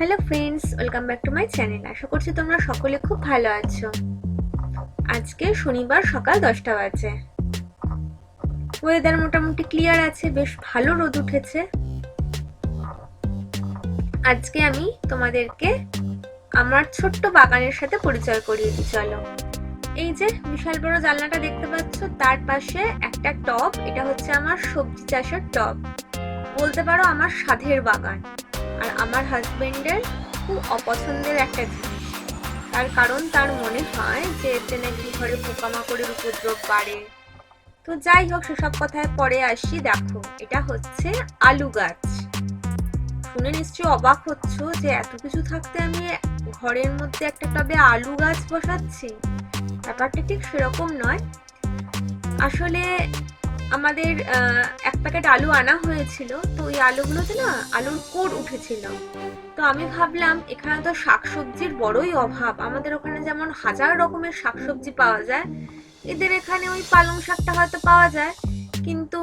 Hello friends welcome back to my channel আশা করছি তোমরা সকলে খুব ভালো আছো। আজকে শনিবার সকাল দশটা বাজে। ওয়েদার মোটামুটি ক্লিয়ার আছে, বেশ ভালো রোদ উঠেছে। আজকে আমি তোমাদেরকে আমার ছোট্ট বাগানের সাথে পরিচয় করিয়ে দিই, চলো। এই যে বিশাল বড় জানলাটা দেখতে পাচ্ছ, তার পাশে একটা টব, এটা হচ্ছে আমার সবজি চাষের টব। বলতে পারো আমার সাধের বাগান। আর আমার হাজবেন্ডের খুব অপছন্দের একটা জিনিস। তার কারণ তার মনে হয় যে এতে নাকি ঘরে পোকামাকড়ের উপদ্রব বাড়ে। তো যাই হোক, সেসব কথায় পরে আসি, দেখো। এটা হচ্ছে আলু গাছ। শুনে নিশ্চয়ই অবাক হচ্ছ যে এত কিছু থাকতে আমি ঘরের মধ্যে একটা টবে আলু গাছ বসাচ্ছি? ব্যাপারটা ঠিক সেরকম নয়। আসলে আমাদের এক প্যাকেট আলু আনা হয়েছিল, তো ওই আলুগুলোতে না আলুর কোর উঠেছিল। তো আমি ভাবলাম, এখানে তো শাকসবজির বড়ই অভাব। আমাদের ওখানে যেমন হাজার রকমের শাকসবজি পাওয়া যায়, এদের এখানে ওই পালং শাকটা হয়তো পাওয়া যায়, কিন্তু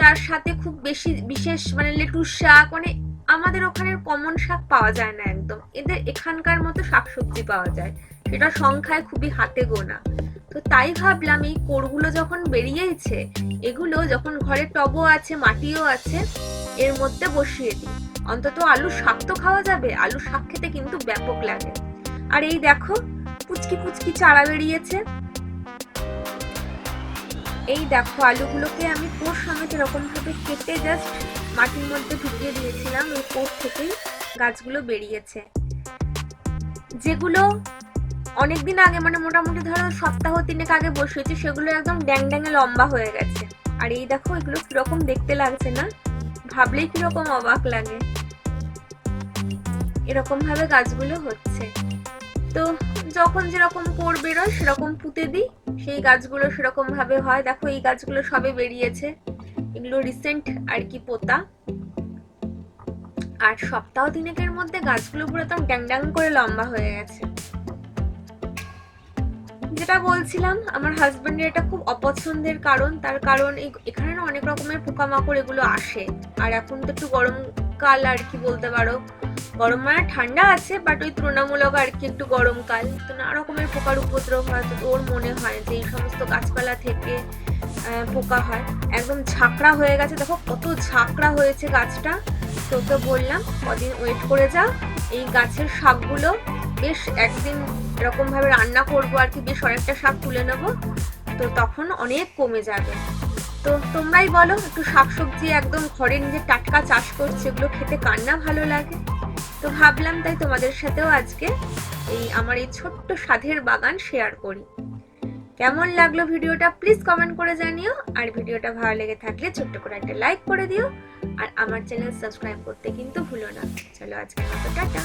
তার সাথে খুব বেশি, বিশেষ মানে লেটুস শাক মানে আমাদের ওখানের কমন শাক পাওয়া যায় না একদম। এদের এখানকার মতো শাকসবজি পাওয়া যায়। সেটা সংখ্যায় খুবই হাতে গোনা। তো তাই ভাবলাম এই কোরগুলো যখন বেরিয়েছে, এগুলো যখন ঘরে টবও আছে, মাটিও আছে, এর মধ্যে বসিয়ে দিই। অন্তত আলু শাক তো খাওয়া যাবে আলু শাক খেতে কিন্তু ব্যাপক লাগে। আর এই দেখো, পুচকি পুচকি চারা বেরিয়েছে। এই দেখো, আলুগুলোকে আমি কোর সমেত এরকম ভাবে কেটে জাস্ট মাটির মধ্যে ঢুকিয়ে দিয়েছিলাম ওই কোর থেকেই গাছগুলো বেরিয়েছে। যেগুলো অনেকদিন আগে মানে মোটামুটি ধরো সপ্তাহ তিনেক আগে বসিয়েছি, সেগুলো একদম ড্যাং ড্যাঙে লম্বা হয়ে গেছে। আর এই দেখো, এগুলো কীরকম দেখতে লাগছে না? ভাবলেই কীরকম অবাক লাগে। এরকম ভাবে গাছগুলো হচ্ছে। তো যখন যেরকম কোর বেরোয়, সেরকম পুঁতে দিই। সেই গাছগুলো সেরকম ভাবে হয়। দেখো, এই গাছগুলো সবে বেরিয়েছে। এগুলো রিসেন্ট আর কি পোতা। আর সপ্তাহ তিনেকের মধ্যে গাছগুলো পুরো একদম ড্যাং ড্যাং করে লম্বা হয়ে গেছে। যেটা বলছিলাম, আমার হাজবেন্ডের এটা খুব অপছন্দের কারণ। তার কারণ এখানে না অনেক রকমের পোকামাকড় এগুলো আসে। আর এখন তো একটু গরমকাল আর কি বলতে পারো। গরম মানে ঠান্ডা আছে বাট ওই তুলনামূলক আর কি একটু গরমকাল তো নানা রকমের পোকার উপদ্রব হয়, তো ওর মনে হয় যে এই সমস্ত গাছপালা থেকে পোকা হয়। একদম ঝাঁকড়া হয়ে গেছে। দেখো কত ঝাঁকড়া হয়েছে গাছটা। তোকে বললাম, কদিন ওয়েট করে যা। এই গাছের শাকগুলো বেশ একদিন এরকম ভাবে রান্না করব আর কি, বেশ অনেকটা শাক তুলে নেব। তো তখন অনেক কমে যাবে। তো তোমরাই বলো, একটু শাকসবজি একদম ঘরে নিজে টাটকা চাষ করছে, এগুলো খেতে কার না ভালো লাগে? তো ভাবলাম তাই তোমাদের সাথেও আজকে এই আমার এই ছোট্ট সাধের বাগান শেয়ার করি। কেমন লাগল ভিডিওটা প্লিজ কমেন্ট করে জানিও। আর ভিডিওটা ভালো লেগে থাকলে ছোট্ট করে একটা লাইক করে দিও। আর আমার চ্যানেল সাবস্ক্রাইব করতে কিন্তু ভুলো না। চলো আজকের মতো, টাটা।